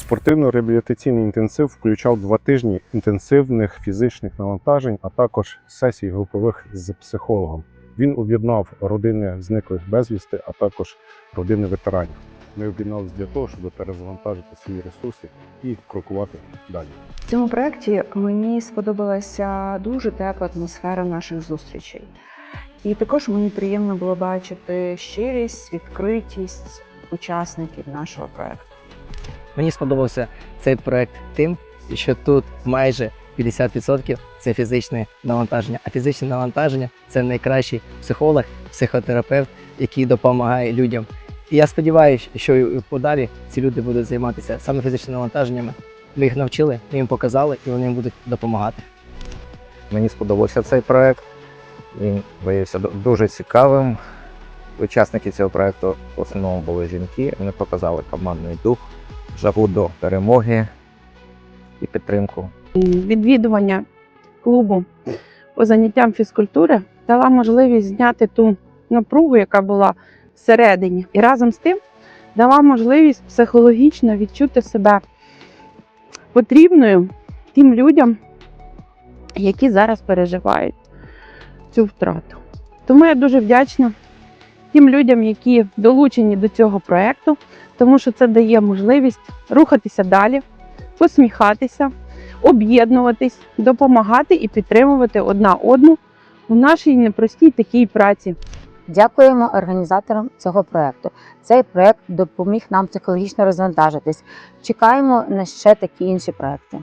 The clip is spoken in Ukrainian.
Спортивно-реабілітаційний інтенсив включав два тижні інтенсивних фізичних навантажень, а також сесій групових з психологом. Він об'єднав родини зниклих безвісти, а також родини ветеранів. Ми об'єдналися для того, щоб перезавантажити свої ресурси і крокувати далі. В цьому проєкті мені сподобалася дуже тепла атмосфера наших зустрічей. І також мені приємно було бачити щирість, відкритість учасників нашого проєкту. Мені сподобався цей проект тим, що тут майже 50% це фізичне навантаження. А фізичне навантаження це найкращий психолог, психотерапевт, який допомагає людям. І я сподіваюся, що і подалі ці люди будуть займатися саме фізичними навантаженнями. Ми їх навчили, ми їм показали, і вони їм будуть допомагати. Мені сподобався цей проект. Він виявився дуже цікавим. Учасники цього проекту в основному були жінки. Вони показали командний дух, жагу до перемоги і підтримку. відвідування клубу по заняттям фізкультури дала можливість зняти ту напругу, яка була всередині, і разом з тим дала можливість психологічно відчути себе потрібною тим людям, які зараз переживають цю втрату. Тому я дуже вдячна тим людям, які долучені до цього проекту, тому що це дає можливість рухатися далі, посміхатися об'єднуватись, допомагати і підтримувати одна одну у нашій непростій такій праці. Дякуємо організаторам цього проекту. Цей проект допоміг нам психологічно розвантажитись. Чекаємо на ще такі інші проекти.